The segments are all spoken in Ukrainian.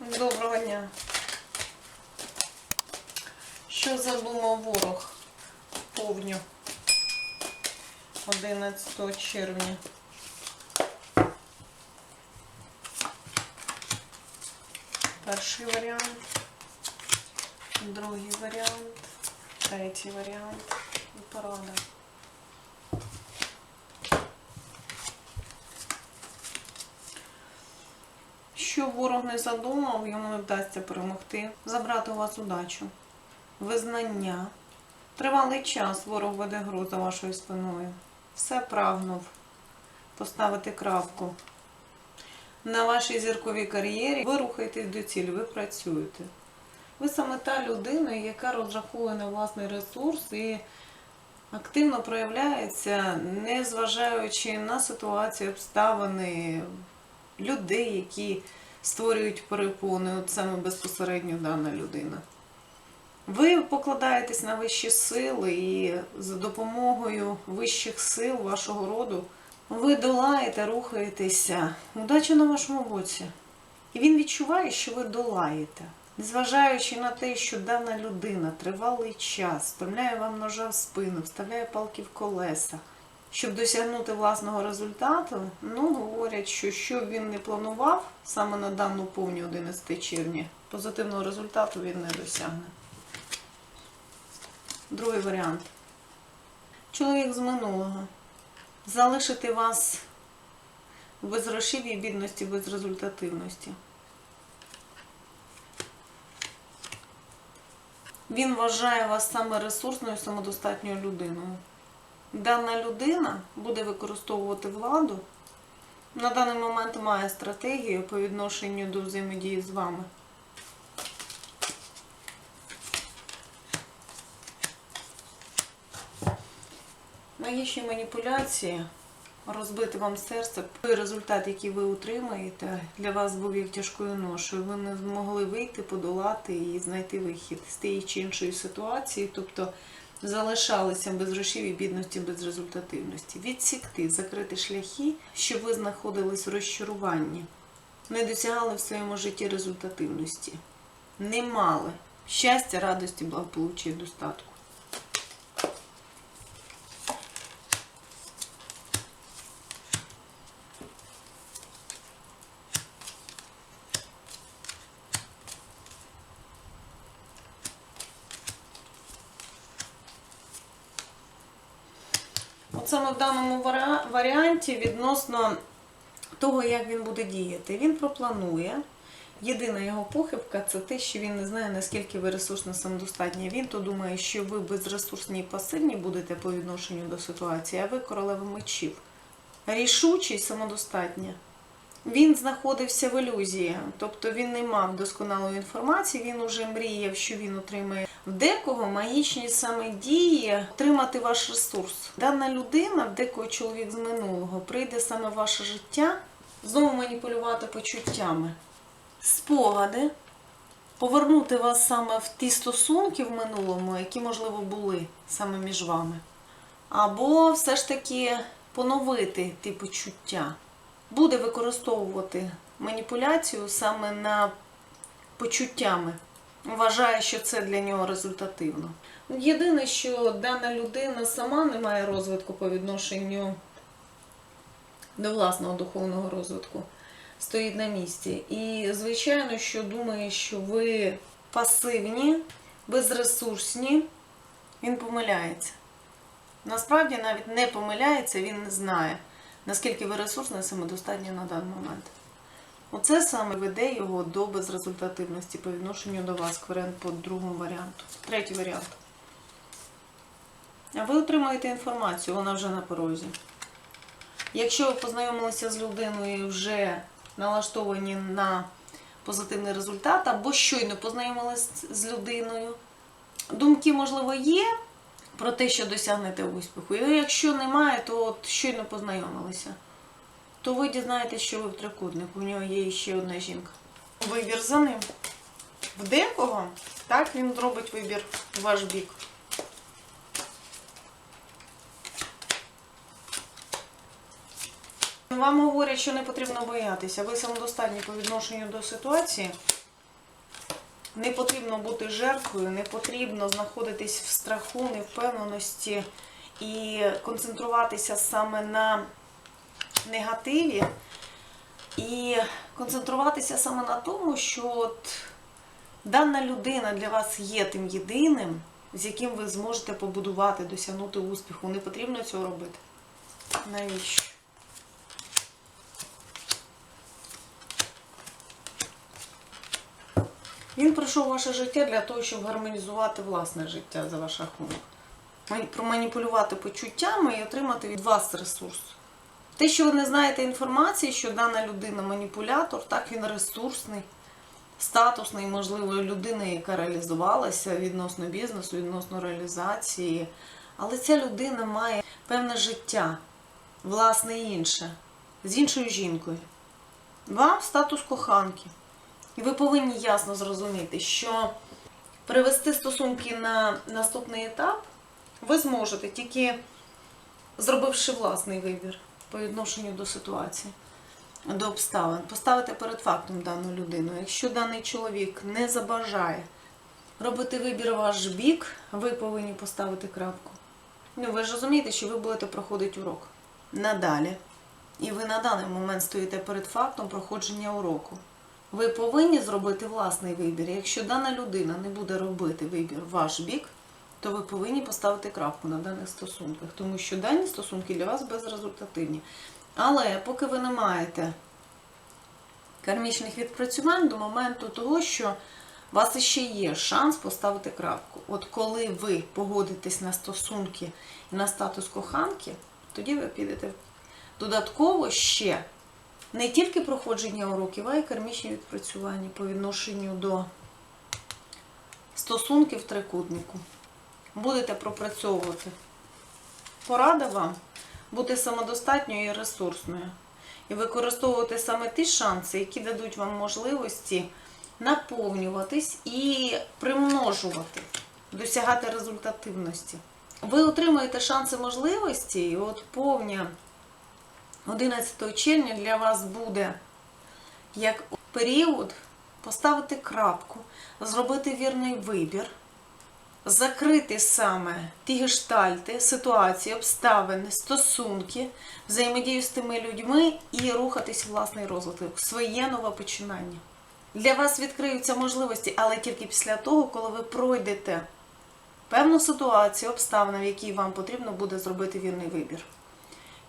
Доброго дня. Що задумав ворог повню 11 червня? Перший варіант, другий варіант, третій варіант і порада. Ворог не задумав, йому не вдасться перемогти, забрати у вас удачу, визнання. Тривалий час ворог веде гру за вашою спиною. Все прагнув поставити крапку. На вашій зірковій кар'єрі ви рухаєтесь до цілі, ви працюєте. Ви саме та людина, яка розраховує на власний ресурс і активно проявляється, незважаючи на ситуацію, обставини, людей, які створюють перепони, от саме безпосередньо дана людина. Ви покладаєтесь на вищі сили і за допомогою вищих сил вашого роду ви долаєте, рухаєтеся. Удача на вашому боці. І він відчуває, що ви долаєте. Незважаючи на те, що дана людина тривалий час вставляє вам ножа в спину, вставляє палки в колеса, щоб досягнути власного результату, ну, говорять, що що він не планував саме на дану повню 11 червня, позитивного результату він не досягне. Другий варіант. Чоловік з минулого. Залишити вас в безгрошів'ї, бідності, безрезультативності. Він вважає вас саме ресурсною, самодостатньою людиною. Дана людина буде використовувати владу, на даний момент має стратегію по відношенню до взаємодії з вами. Магічні маніпуляції, розбити вам серце, той результат, який ви отримаєте, для вас був як тяжкою ношою. Ви не змогли вийти, подолати і знайти вихід з тієї чи іншої ситуації, тобто залишалися без грошів і бідності, без результативності. Відсікти, закрити шляхи, щоб ви знаходились в розчаруванні, не досягали в своєму житті результативності, не мали щастя, радості, благополуччя і достатку. Саме в даному варіанті відносно того, як він буде діяти. Він пропланує. Єдина його похибка це те, що він не знає, наскільки ви ресурсно самодостатні. Він то думає, що ви безресурсні і пасивні будете по відношенню до ситуації, а ви королева мечів. Рішучі й самодостатня. Він знаходився в ілюзії, тобто він не мав досконалої інформації, він уже мріяв, що він отримає в декого магічні саме дії отримати ваш ресурс. Дана людина, в декого чоловік з минулого, прийде саме в ваше життя, знову маніпулювати почуттями, спогади, повернути вас саме в ті стосунки в минулому, які, можливо, були саме між вами. Або все ж таки поновити ті почуття буде використовувати маніпуляцію саме на почуттями. Вважає, що це для нього результативно. Єдине, що дана людина сама не має розвитку по відношенню до власного духовного розвитку, стоїть на місці. І, звичайно, що думає, що ви пасивні, безресурсні, він помиляється. Насправді навіть не помиляється, він не знає наскільки ви ресурсні самодостатні на даний момент. Оце саме веде його до безрезультативності по відношенню до вас, кваріант по другому варіанту. Третій варіант. А ви отримаєте інформацію, вона вже на порозі. Якщо ви познайомилися з людиною вже налаштовані на позитивний результат, або щойно познайомилися з людиною, думки, можливо, є, про те, що досягнете успіху. І якщо немає, то от щойно познайомилися, то ви дізнаєтесь, що ви в трикутнику. У нього є ще одна жінка. Вибір за ним. В декого так він зробить вибір в ваш бік. Вам говорять, що не потрібно боятися. Ви самодостатні по відношенню до ситуації. Не потрібно бути жертвою, не потрібно знаходитись в страху, невпевненості і концентруватися саме на негативі. І концентруватися саме на тому, що от дана людина для вас є тим єдиним, з яким ви зможете побудувати, досягнути успіху. Не потрібно цього робити. Навіщо? Він прийшов у ваше життя для того, щоб гармонізувати власне життя за ваш рахунок. Мані- Проманіпулювати почуттями і отримати від вас ресурс. Те, що ви не знаєте інформації, що дана людина маніпулятор, так він ресурсний, статусний, можливо, людина, яка реалізувалася відносно бізнесу, відносно реалізації. Але ця людина має певне життя, власне інше, з іншою жінкою. Вам статус коханки. І ви повинні ясно зрозуміти, що привести стосунки на наступний етап ви зможете тільки зробивши власний вибір по відношенню до ситуації, до обставин, поставити перед фактом дану людину. Якщо даний чоловік не забажає робити вибір ваш бік, ви повинні поставити крапку. Ну, ви ж розумієте, що ви будете проходити урок надалі. І ви на даний момент стоїте перед фактом проходження уроку. Ви повинні зробити власний вибір. Якщо дана людина не буде робити вибір в ваш бік, то ви повинні поставити крапку на даних стосунках, тому що дані стосунки для вас безрезультативні. Але поки ви не маєте кармічних відпрацювань до моменту того, що у вас ще є шанс поставити крапку. От коли ви погодитесь на стосунки і на статус коханки, тоді ви підете додатково ще не тільки проходження уроків, а й кармічні відпрацювання по відношенню до стосунків трикутнику. Будете пропрацьовувати. Порада вам бути самодостатньою і ресурсною. І використовувати саме ті шанси, які дадуть вам можливості наповнюватись і примножувати, досягати результативності. Ви отримаєте шанси можливості, і от повня 11 червня для вас буде як період поставити крапку, зробити вірний вибір, закрити саме ті гештальти, ситуації, обставини, стосунки, взаємодію з тими людьми і рухатись власний розвиток, своє нове починання. Для вас відкриються можливості, але тільки після того, коли ви пройдете певну ситуацію, обставину, в якій вам потрібно буде зробити вірний вибір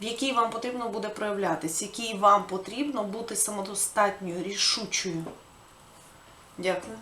в якій вам потрібно буде проявлятись, в якій вам потрібно бути самодостатньою, рішучою. Дякую.